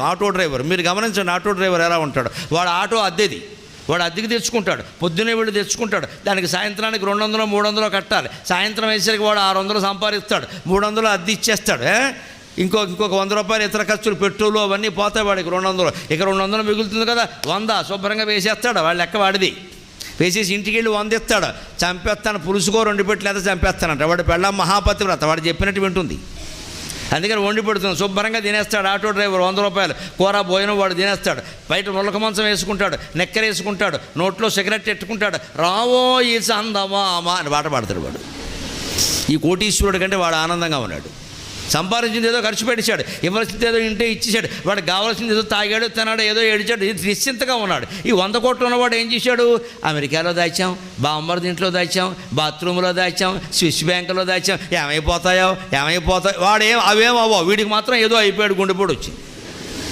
Auto driver మీరు గమనించండి auto driver ఎలా ఉంటాడు. వాడు ఆటో అద్దెది. వాడు అద్దెకి తెచ్చుకుంటాడు. పొద్దునే వీళ్ళు తెచ్చుకుంటాడు. దానికి సాయంత్రానికి రెండు వందలు మూడు వందలు కట్టాలి. సాయంత్రం వేసరికి వాడు ఆరు వందలు సంపాదిస్తాడు. మూడు వందలు అద్దె ఇచ్చేస్తాడు ఇంకో ఇంకొక వంద రూపాయలు ఇతర ఖర్చులు పెట్రోలు అవన్నీ పోతాయి వాడికి రెండు వందలు ఇక రెండు వందలు మిగులుతుంది కదా వంద శుభ్రంగా వేసేస్తాడు వాళ్ళ లెక్క వాడిది. వేసేసి ఇంటికి వెళ్ళి వంద ఇస్తాడు. చంపేస్తాను పులుసుకో రెండు పెట్టి లేదా చంపేస్తానంట. వాడు పెళ్ళం మహాపతివ్రత. వాడు చెప్పినట్టు వింటుంది. అందుకని వండి పెడుతుంది శుభ్రంగా తినేస్తాడు ఆటో డ్రైవర్ వంద రూపాయలు. కూర భోజనం వాడు తినేస్తాడు. బయట నులక మంచం వేసుకుంటాడు నెక్కర వేసుకుంటాడు నోట్లో సిగరెట్ ఎట్టుకుంటాడు. రావో ఈ చందమా అని పాట పాడతాడు వాడు. ఈ కోటీశ్వరుడు కంటే వాడు ఆనందంగా ఉన్నాడు. సంపాదించింది ఏదో ఖర్చు పెట్టేశాడు. ఇవ్వాల్సింది ఏదో ఇంటే ఇచ్చేశాడు. వాడికి కావాల్సింది ఏదో తాగాడు తినాడు ఏదో ఏడిచాడు. ఇది నిశ్చింతగా ఉన్నాడు. ఈ వంద కోట్లు ఉన్నవాడు ఏం చేశాడు? అమెరికాలో దాచాం బాంబర్ దీంట్లో దాచాం బాత్రూంలో దాచాం స్విస్ బ్యాంకులో దాచాం. ఏమైపోతాయో ఏమైపోతాయో వాడు ఏం అవేం అవ్వవు. వీడికి మాత్రం ఏదో అయిపోయాడు గుండెపోడు వచ్చింది.